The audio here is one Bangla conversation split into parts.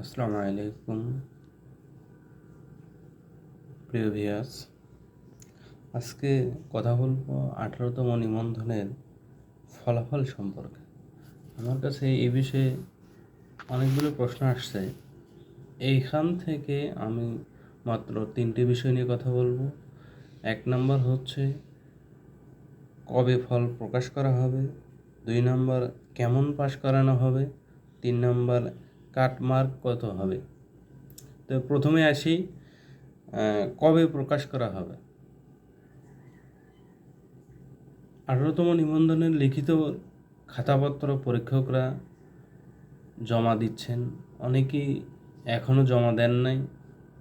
আসসালামু আলাইকুম। প্রিয় ভিয়াস আজকে কথা বলব আঠারোতম নিবন্ধনের ফলাফল সম্পর্কে। আমার কাছে এই বিষয়ে অনেকগুলো প্রশ্ন আসছে। এইখান থেকে আমি মাত্র তিনটি বিষয় নিয়ে কথা বলব। এক নম্বর হচ্ছে, কবে ফল প্রকাশ করা হবে? দুই নম্বর, কেমন পাশ করানো হবে? তিন নম্বর কাটমার্ক কত হবে? তো প্রথমে আসি কবে প্রকাশ করা হবে? আঠারোতম নিবন্ধনের লিখিত খাতাপত্র পরীক্ষকরা জমা দিচ্ছেন। অনেকেই এখনও জমা দেন নাই।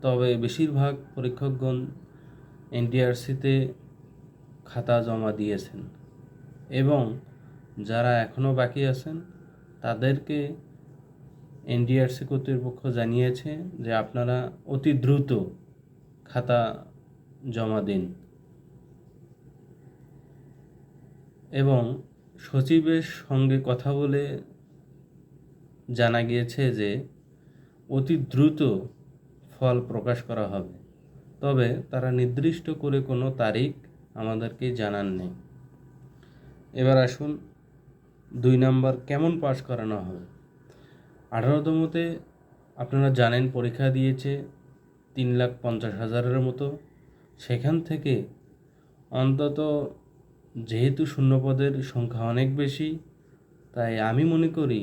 তবে বেশিরভাগ পরীক্ষকগণ এনটিআরসিতে খাতা জমা দিয়েছেন। এবং যারা এখনও বাকি আছেন, তাদেরকে এনডিআরসি কর্তৃপক্ষ জানিয়েছে যে আপনারা অতি দ্রুত খাতা জমা দিন। এবং সচিবের সঙ্গে কথা বলে জানা গিয়েছে যে অতি দ্রুত ফল প্রকাশ করা হবে। তবে তারা নির্দিষ্ট করে কোনো তারিখ আমাদেরকে নেই। এবার আসুন দুই নাম্বার কেমন পাশ করানো হবে? আঠারোতমতে আপনারা জানেন পরীক্ষা দিয়েছে তিন লাখ পঞ্চাশ হাজারের মতো। সেখান থেকে অন্তত যেহেতু শূন্যপদের সংখ্যা অনেক বেশি, তাই আমি মনে করি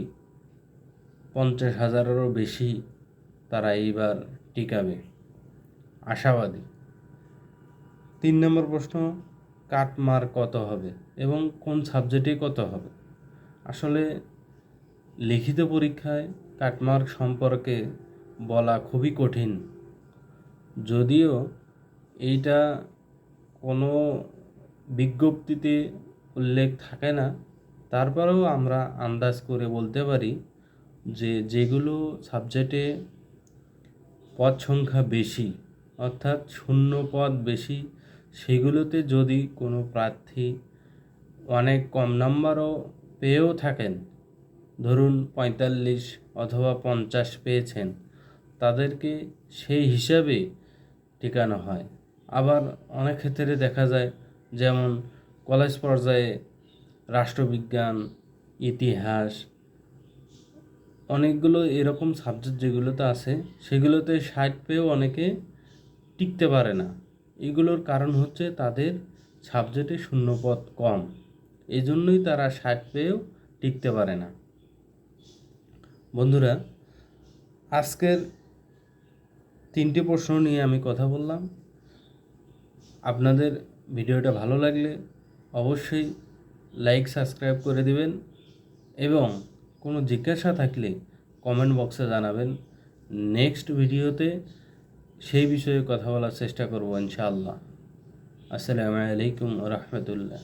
পঞ্চাশ হাজারেরও বেশি তারা এইবার টিকাবে। আশাবাদী। তিন নম্বর প্রশ্ন কাটমার কত হবে এবং কোন সাবজেক্টে কত হবে? আসলে লিখিত পরীক্ষায় কাটমার্ক সম্পর্কে বলা খুবই কঠিন। যদিও এইটা কোনো বিজ্ঞপ্তিতে উল্লেখ থাকে না, তারপরেও আমরা আন্দাজ করে বলতে পারি যে যেগুলো সাবজেক্টে পদ সংখ্যা বেশি, অর্থাৎ শূন্য পদ বেশি, সেগুলোতে যদি কোনো প্রার্থী অনেক কম নাম্বারও পেয়েও থাকেন ধরুন পঁয়তাল্লিশ অথবা পঞ্চাশ পেয়েছেন, তাদেরকে সেই হিসাবে টিকানো হয়। আবার অনেক ক্ষেত্রে দেখা যায়, যেমন কলেজ পর্যায়ে রাষ্ট্রবিজ্ঞান, ইতিহাস, অনেকগুলো এরকম সাবজেক্ট যেগুলোতে আছে, সেগুলোতে ষাট পেয়েও অনেকে টিকতে পারে না। এগুলোর কারণ হচ্ছে তাদের সাবজেক্টে শূন্যপদ কম। এই জন্যই তারা ষাট পেয়েও টিকতে পারে না। বন্ধুরা, আজকের তিনটি প্রশ্ন নিয়ে আমি কথা বললাম। আপনাদের ভিডিওটা ভালো লাগলে অবশ্যই লাইক, সাবস্ক্রাইব করে দিবেন এবং কোনো জিজ্ঞাসা থাকলে কমেন্ট বক্সে জানাবেন। নেক্সট ভিডিওতে সেই বিষয়ে কথা বলার চেষ্টা করব ইনশাআল্লাহ। আসসালামু আলাইকুম রহমতুল্লাহ।